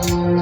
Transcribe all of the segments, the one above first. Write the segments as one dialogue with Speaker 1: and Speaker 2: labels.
Speaker 1: Thank you.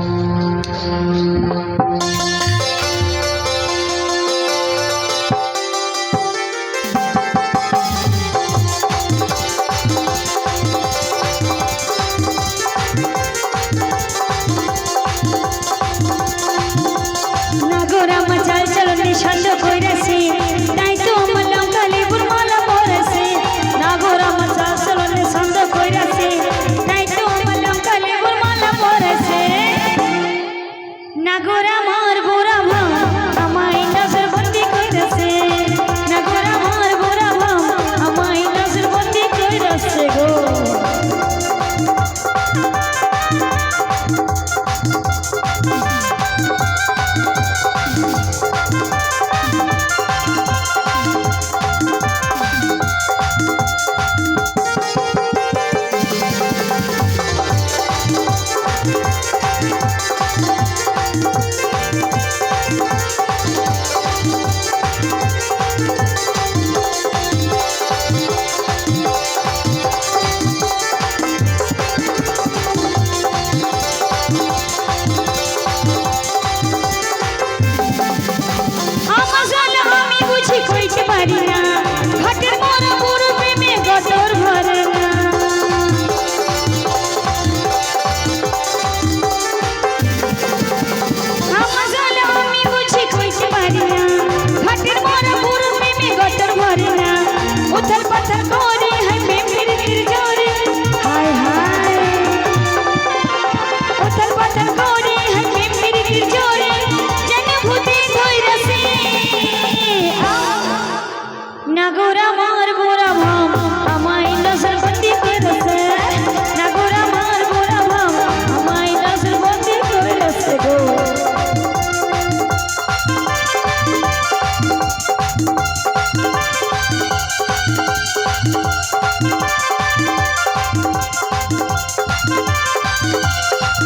Speaker 1: Maria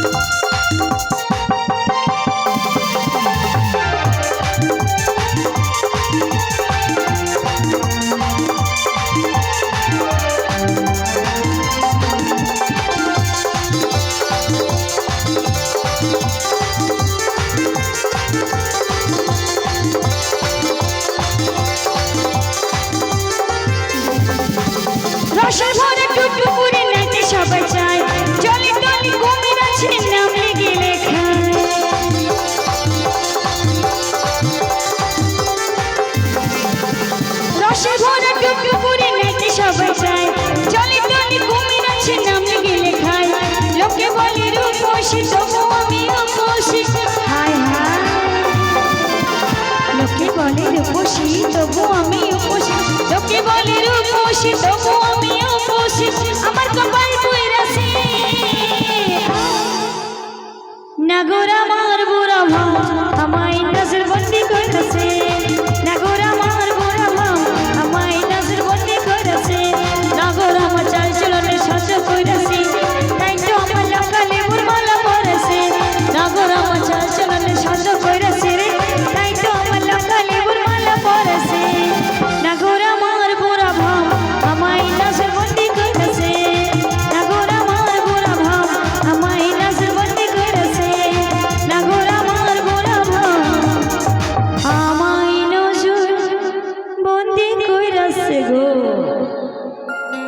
Speaker 1: Thank you. তবু আমি উপসী তোকে বলে রূপসী তবু